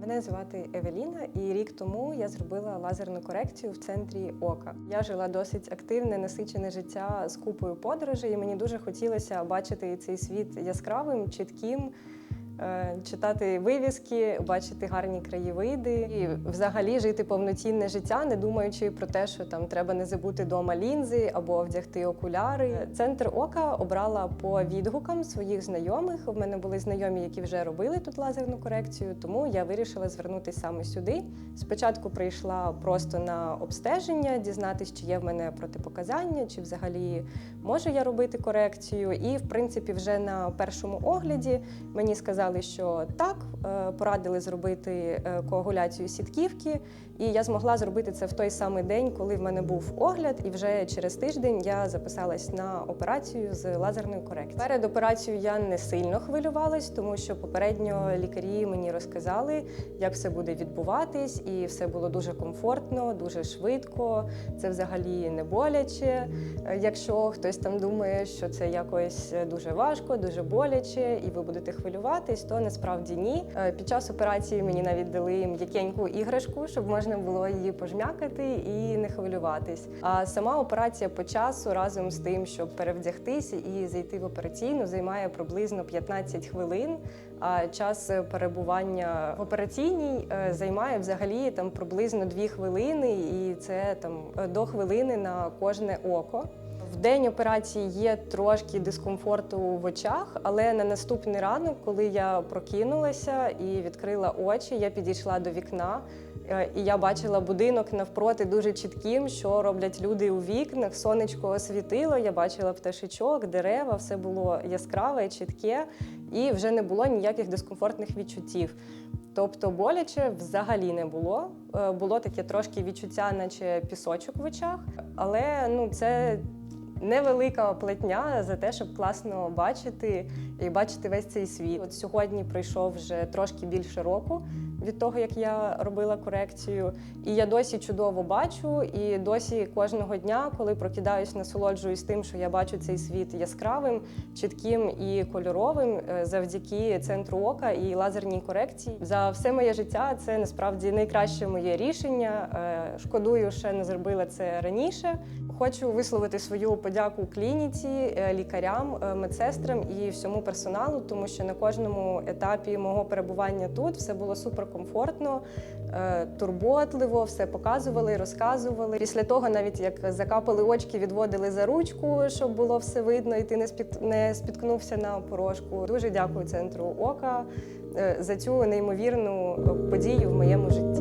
Мене звати Евеліна, і рік тому я зробила лазерну корекцію в центрі ока. Я жила досить активне, насичене життя з купою подорожей. і Мені дуже хотілося бачити цей світ яскравим, чітким. Е, Читати вивіски, бачити гарні краєвиди і взагалі жити повноцінне життя, не думаючи про те, що там треба не забути дома лінзи або вдягти окуляри. Центр ока обрала по відгукам своїх знайомих. У мене були знайомі, які вже робили тут лазерну корекцію, тому я вирішила звернутися саме сюди. Спочатку прийшла просто на обстеження, дізнатися, чи є в мене протипоказання, чи взагалі можу я робити корекцію. І, в принципі, вже на першому огляді мені сказали, що так, е, порадили зробити е, коагуляцію сітківки, і я змогла зробити це в той самий день, коли в мене був огляд, і вже через тиждень я записалась на операцію з лазерною корекцією. Перед операцією я не сильно хвилювалась, тому що попередньо лікарі мені розказали, як все буде відбуватись, і все було дуже комфортно, дуже швидко. Це взагалі не боляче. Е, Якщо хтось там думає, що це якось дуже важко, дуже боляче, і ви будете хвилюватись, то насправді ні. Е, Під час операції мені навіть дали м'якеньку іграшку, щоб можна було її пожмякати і не хвилюватись. А сама операція по часу разом з тим, щоб перевдягтися і зайти в операційну, займає приблизно 15 хвилин. А час перебування в операційній е, займає взагалі там приблизно 2 хвилини, і це там е, до хвилини на кожне око. В день операції є трошки дискомфорту в очах, але на наступний ранок, коли я прокинулася і відкрила очі, я підійшла до вікна. е, І я бачила будинок навпроти дуже чітким, що роблять люди у вікнах. Сонечко освітило, я бачила пташечок, дерева, все було яскраве, чітке, і вже не було ніяких дискомфортних відчуттів. Тобто боляче взагалі не було. Е, Було таке трошки відчуття, наче пісочок в очах, але ну це невелика платня за те, щоб класно бачити і бачити весь цей світ. От сьогодні пройшов вже трошки більше року від того, як я робила корекцію, і я досі чудово бачу, і досі кожного дня, коли прокидаюсь, насолоджуюсь тим, що я бачу цей світ яскравим, чітким і кольоровим е, завдяки центру ока і лазерній корекції. За все моє життя це насправді найкраще моє рішення. Е, Шкодую, що не зробила це раніше. Хочу висловити свою подяку клініці, е, лікарям, е, медсестрам і всьому персоналу, тому що на кожному етапі мого перебування тут все було суперкомфортно, е, турботливо, все показували, розказували. Після того, навіть як закапали очки, відводили за ручку, щоб було все видно, і ти не спіт- не спіткнувся на порожку. Дуже дякую центру ока за цю неймовірну подію в моєму житті.